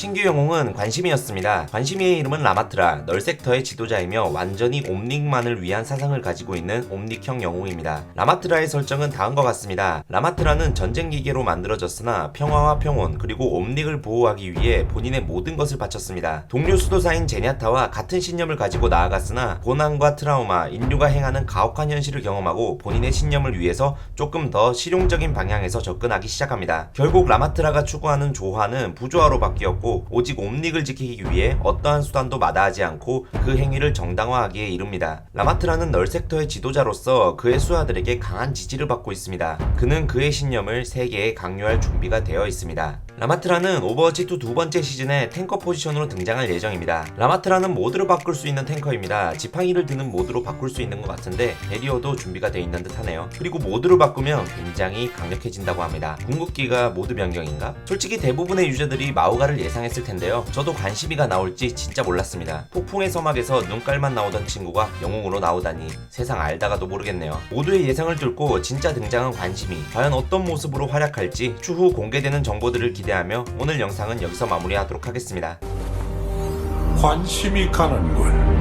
신규 영웅은 관심이었습니다. 관심이의 이름은 라마트라, 널 섹터의 지도자이며 완전히 옴닉만을 위한 사상을 가지고 있는 옴닉형 영웅입니다. 라마트라의 설정은 다음과 같습니다. 라마트라는 전쟁 기계로 만들어졌으나 평화와 평온 그리고 옴닉을 보호하기 위해 본인의 모든 것을 바쳤습니다. 동료 수도사인 제냐타와 같은 신념을 가지고 나아갔으나 고난과 트라우마, 인류가 행하는 가혹한 현실을 경험하고 본인의 신념을 위해서 조금 더 실용적인 방향에서 접근하기 시작합니다. 결국 라마트라가 추구하는 조화는 부조화로 바뀌었고 오직 옴닉을 지키기 위해 어떠한 수단도 마다하지 않고 그 행위를 정당화하기에 이릅니다. 라마트라는 널 섹터의 지도자로서 그의 수하들에게 강한 지지를 받고 있습니다. 그는 그의 신념을 세계에 강요할 준비가 되어 있습니다. 라마트라는 오버워치 2 두 번째 시즌에 탱커 포지션으로 등장할 예정입니다. 라마트라는 모드로 바꿀 수 있는 탱커입니다. 지팡이를 드는 모드로 바꿀 수 있는 것 같은데 베리어도 준비가 되어 있는 듯 하네요. 그리고 모드로 바꾸면 굉장히 강력해진다고 합니다. 궁극기가 모드 변경인가? 솔직히 대부분의 유저들이 마우가를 예상했을 텐데요. 저도 관심이가 나올지 진짜 몰랐습니다. 폭풍의 서막에서 눈깔만 나오던 친구가 영웅으로 나오다니 세상 알다가도 모르겠네요. 모두의 예상을 뚫고 진짜 등장한 관심이 과연 어떤 모습으로 활약할지 추후 공개되는 정보들을 기대하며 오늘 영상은 여기서 마무리하도록 하겠습니다. 관심이 가는군.